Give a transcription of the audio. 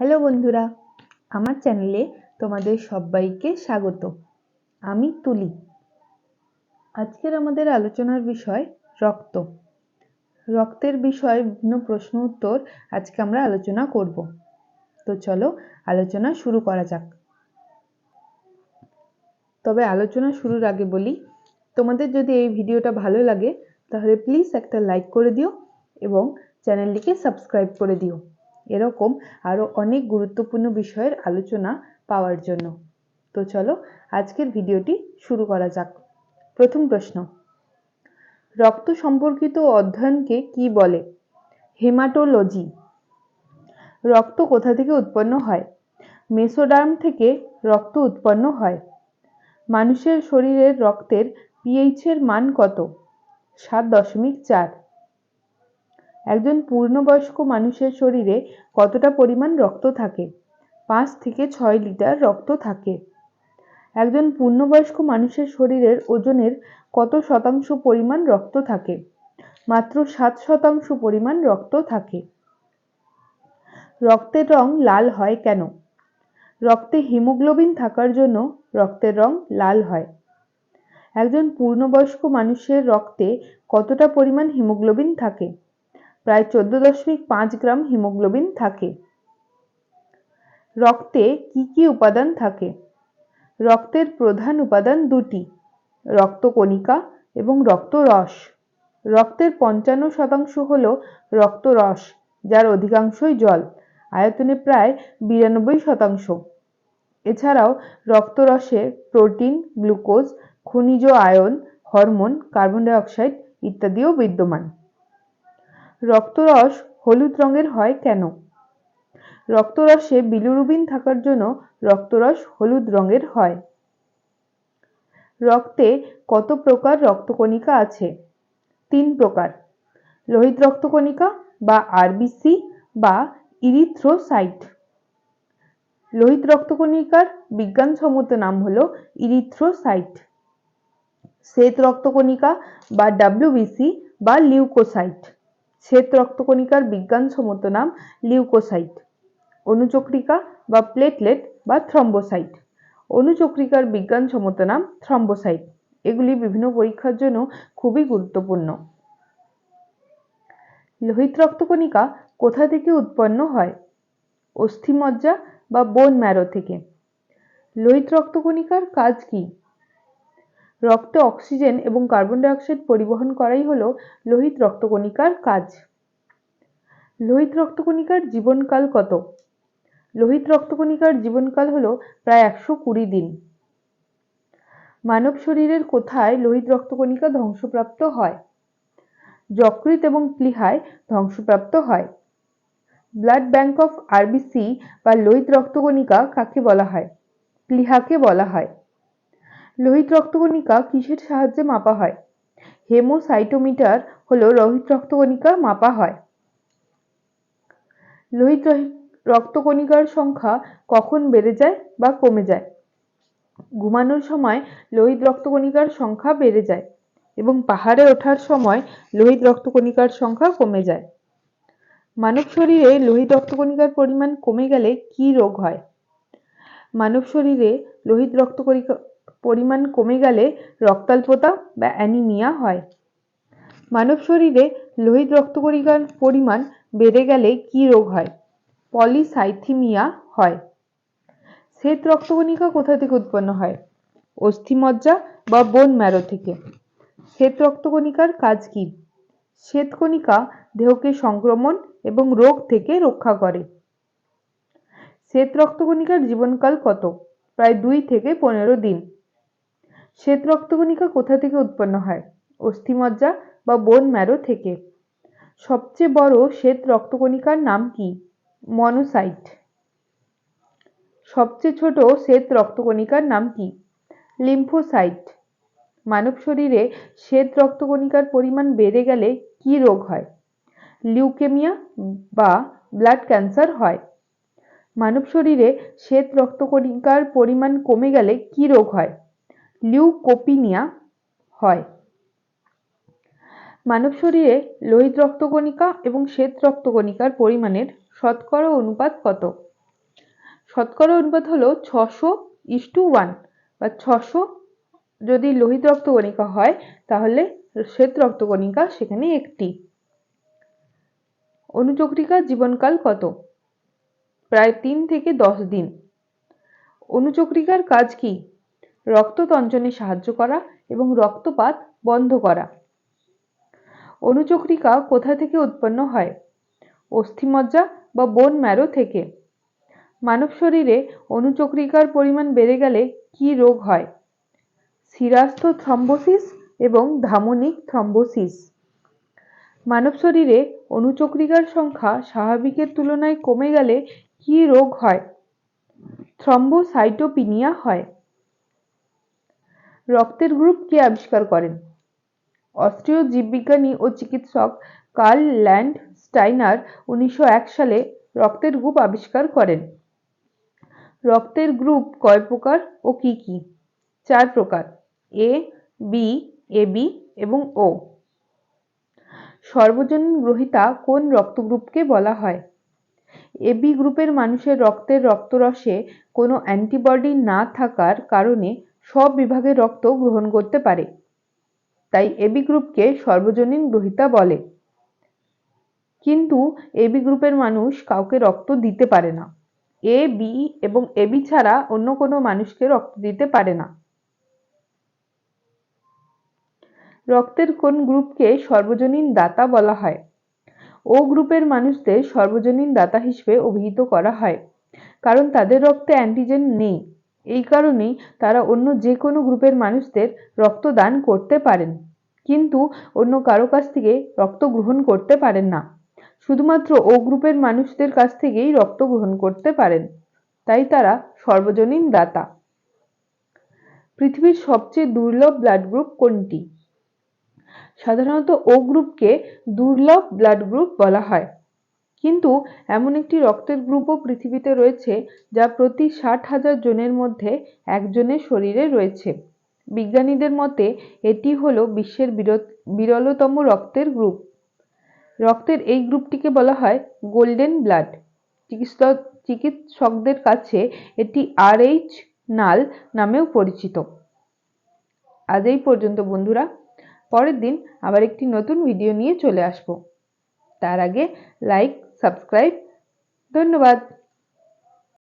Hello বন্ধুরা, আমার চ্যানেলে তোমাদের সবাইকে স্বাগত। আমি তুলি। আজকের আমাদের আলোচনার বিষয় রক্ত। রক্তের বিষয়ে বিভিন্ন প্রশ্ন উত্তর আজকে আমরা আলোচনা করব। তো চলো আলোচনা শুরু করা যাক। তবে আলোচনা শুরুর আগে বলি, তোমাদের যদি এই ভিডিওটা ভালো লাগে তাহলে প্লিজ একটা লাইক করে দিও এবং চ্যানেলটিকে সাবস্ক্রাইব করে দিও। এরকম আরও অনেক গুরুত্বপূর্ণ বিষয়ের আলোচনা পাওয়ার জন্য। তো চলো আজকের ভিডিওটি শুরু করা যাক। প্রথম প্রশ্ন, রক্ত সম্পর্কিত অধ্যয়নকে কি বলে? হেমাটোলজি, রক্ত কোথা থেকে উৎপন্ন হয়? মেসোডার্ম থেকে রক্ত উৎপন্ন হয়। মানুষের শরীরের রক্তের পিএইচের মান কত? সাত দশমিক চার। একজন পূর্ণবয়স্ক মানুষের শরীরে কতটা পরিমাণ রক্ত থাকে? পাঁচ থেকে ছয় লিটার রক্ত থাকে। একজন পূর্ণবয়স্ক মানুষের শরীরের ওজনের কত শতাংশ পরিমাণ রক্ত থাকে? মাত্র সাত শতাংশ পরিমাণ রক্ত থাকে। রক্তের রং লাল হয় কেন? রক্তে হিমোগ্লোবিন থাকার জন্য রক্তের রং লাল হয়। একজন পূর্ণবয়স্ক মানুষের রক্তে কতটা পরিমাণ হিমোগ্লোবিন থাকে? প্রায় চোদ্দ দশমিক পাঁচ গ্রাম হিমোগ্লোবিন থাকে। রক্তে কি কি উপাদান থাকে? রক্তের প্রধান উপাদান দুটি রক্তকণিকা এবং রক্তরস রক্তের পঞ্চান্ন শতাংশ হল রক্তরস যার অধিকাংশই জল, আয়তনে প্রায় বিরানব্বই শতাংশ। এছাড়াও রক্তরসে প্রোটিন, গ্লুকোজ, খনিজ আয়ন, হরমোন, কার্বন ডাইঅক্সাইড ইত্যাদিও বিদ্যমান। রক্তরস হলুদ রঙের হয় কেন? রক্তরসে বিলিরুবিন থাকার জন্য রক্তরস হলুদ রঙের হয়। রক্তে কত প্রকার রক্তকণিকা আছে? তিন প্রকার। লোহিত রক্তকণিকা বা আরবিসি বা ইরিথ্রোসাইট। লোহিত রক্তকণিকার বিজ্ঞানসম্মত নাম হল ইরিথ্রোসাইট। শ্বেত রক্তকণিকা বা ডাব্লিউবিসি বা লিউকোসাইট। শ্বেত রক্তকণিকার বিজ্ঞানসম্মত নাম লিউকোসাইট, অনুচক্রিকা বা প্লেটলেট বা থ্রম্বোসাইট। অনুচক্রিকার বিজ্ঞানসম্মত নাম থ্রম্বোসাইট। এগুলি বিভিন্ন পরীক্ষার জন্য খুবই গুরুত্বপূর্ণ। লোহিত রক্তকণিকা কোথা থেকে উৎপন্ন হয়? অস্থিমজ্জা বা বোন ম্যারো থেকে। লোহিত রক্তকণিকার কাজ কি? রক্তে অক্সিজেন এবং কার্বন ডাইঅক্সাইড পরিবহন করাই হলো লোহিত রক্তকণিকার কাজ। লোহিত রক্তকণিকার জীবনকাল কত? লোহিত রক্তকণিকার জীবনকাল হলো প্রায় একশো কুড়ি দিন। মানব শরীরের কোথায় লোহিত রক্তকণিকা ধ্বংসপ্রাপ্ত হয়? যকৃত এবং প্লিহায় ধ্বংসপ্রাপ্ত হয়। ব্লাড ব্যাংক অফ আরবিসি বা লোহিত রক্তকণিকা কাকে বলা হয়? প্লিহাকে বলা হয়। লোহিত রক্তকণিকা কিসের সাহায্যে মাপা হয়? হেমোসাইটোমিটার হলো লোহিত রক্তকণিকা মাপা হয়। লোহিত রক্তকণিকার সংখ্যা কখন বেড়ে যায় বা কমে যায়? ঘুমানোর সময় লোহিত রক্তকণিকার সংখ্যা বেড়ে যায় এবং পাহাড়ে ওঠার সময় লোহিত রক্তকণিকার সংখ্যা কমে যায়। মানব শরীরে লোহিত রক্তকণিকার পরিমাণ কমে গেলে কি রোগ হয়? মানব শরীরে লোহিত রক্তকণিকা পরিমাণ কমে গেলে রক্তাল্পতা বা অ্যানিমিয়া হয়। মানব শরীরে লোহিত রক্তকণিকার পরিমাণ বেড়ে গেলে কি রোগ হয়? পলিসাইথিমিয়া হয়। শ্বেত রক্তকণিকা কোথা থেকে উৎপন্ন হয়? অস্থিমজ্জা বা বোন ম্যারো থেকে। শ্বেত রক্তকণিকার কাজ কি? শ্বেতকণিকা দেহকে সংক্রমণ এবং রোগ থেকে রক্ষা করে। শ্বেত রক্তকণিকার জীবনকাল কত? প্রায় দুই থেকে পনেরো দিন। শ্বেত রক্তকণিকা কোথা থেকে উৎপন্ন হয়? অস্থিমজ্জা বা বোন ম্যারো থেকে? সবচেয়ে বড় শ্বেত রক্তকণিকার নাম কি? মনোসাইট সবচেয়ে ছোট শ্বেত রক্তকণিকার নাম কি? লিম্ফোসাইট মানব শরীরে শ্বেত রক্তকণিকার পরিমাণ বেড়ে গেলে কি রোগ হয়? লিউকেমিয়া বা ব্লাড ক্যান্সার হয়। মানব শরীরে শ্বেত রক্তকণিকার পরিমাণ কমে গেলে কি রোগ হয়? লিউকোপিনিয়া হয়। মানব শরীরে লোহিত রক্তকণিকা এবং শ্বেত রক্তকণিকার পরিমাণের শতকরা অনুপাত কত? শতকরা অনুপাত হলো ছশো ইস টু ওয়ান বা ছশো যদি লোহিত রক্তকণিকা হয়, তাহলে শ্বেত রক্তকণিকা সেখানে একটি। অনুচক্রিকার জীবনকাল কত? প্রায় তিন থেকে দশ দিন। অনুচক্রিকার কাজ কি? রক্ত তঞ্চনে সাহায্য করা এবং রক্তপাত বন্ধ করা। অনুচক্রিকা কোথা থেকে উৎপন্ন হয়? অস্থিমজ্জা বা বোন ম্যারো থেকে। মানব শরীরে অনুচক্রিকার পরিমাণ বেড়ে গেলে কি রোগ হয়? শিরাস্থ থ্রম্বোসিস এবং ধামনিক থ্রম্বোসিস। মানব শরীরে অনুচক্রিকার সংখ্যা স্বাভাবিকের তুলনায় কমে গেলে কি রোগ হয়? থ্রম্বোসাইটোপিনিয়া হয়। রক্তের গ্রুপ কে আবিষ্কার করেন? অস্ট্রীয় জীববিজ্ঞানী ও চিকিৎসক কার্ল ল্যান্ড স্টাইনার উনিশশো এক সালে রক্তের গ্রুপ আবিষ্কার করেন। রক্তের গ্রুপ কয় প্রকার ও কি কি? চার প্রকার। এ, বি এবি এবং ও। সর্বজনীন গ্রহিতা কোন রক্তগ্রুপকে বলা হয়? এবি গ্রুপের মানুষের রক্তের রক্তরসে কোনো অ্যান্টিবডি না থাকার কারণে সব বিভাগের রক্ত গ্রহণ করতে পারে। তাই এবি গ্রুপকে সর্বজনীন গ্রহিতা বলে। কিন্তু এবি গ্রুপের মানুষ কাউকে রক্ত দিতে পারে না। এ, বি এবং এবি ছাড়া অন্য কোনো মানুষকে রক্ত দিতে পারে না। রক্তের কোন গ্রুপকে সর্বজনীন দাতা বলা হয়? ও গ্রুপের মানুষদের সর্বজনীন দাতা হিসেবে অভিহিত করা হয়। কারণ তাদের রক্তে অ্যান্টিজেন নেই। এই কারণেই তারা অন্য যে কোনো গ্রুপের মানুষদের রক্ত দান করতে পারেন। কিন্তু অন্য কারও কাছ থেকে রক্ত গ্রহণ করতে পারেন না। শুধুমাত্র ও গ্রুপের মানুষদের কাছ থেকেই রক্ত গ্রহণ করতে পারেন। তাই তারা সর্বজনীন দাতা। পৃথিবীর সবচেয়ে দুর্লভ ব্লাড গ্রুপ কোনটি? সাধারণত ও গ্রুপকে দুর্লভ ব্লাড গ্রুপ বলা হয়। কিন্তু এমন একটি রক্তের গ্রুপও পৃথিবীতে রয়েছে যা প্রতি ষাট হাজার জনের মধ্যে একজনের শরীরে রয়েছে। বিজ্ঞানীদের মতে এটি হলো বিশ্বের বিরলতম রক্তের গ্রুপ। রক্তের এই গ্রুপটিকে বলা হয় গোল্ডেন ব্লাড। চিকিৎসক চিকিৎসকদের কাছে এটি আর এইচ নাল নামেও পরিচিত। আজ এই পর্যন্ত বন্ধুরা। পরের দিন আবার একটি নতুন ভিডিও নিয়ে চলে আসব। তার আগে লাইক সাবস্ক্রাইব ধন্যবাদ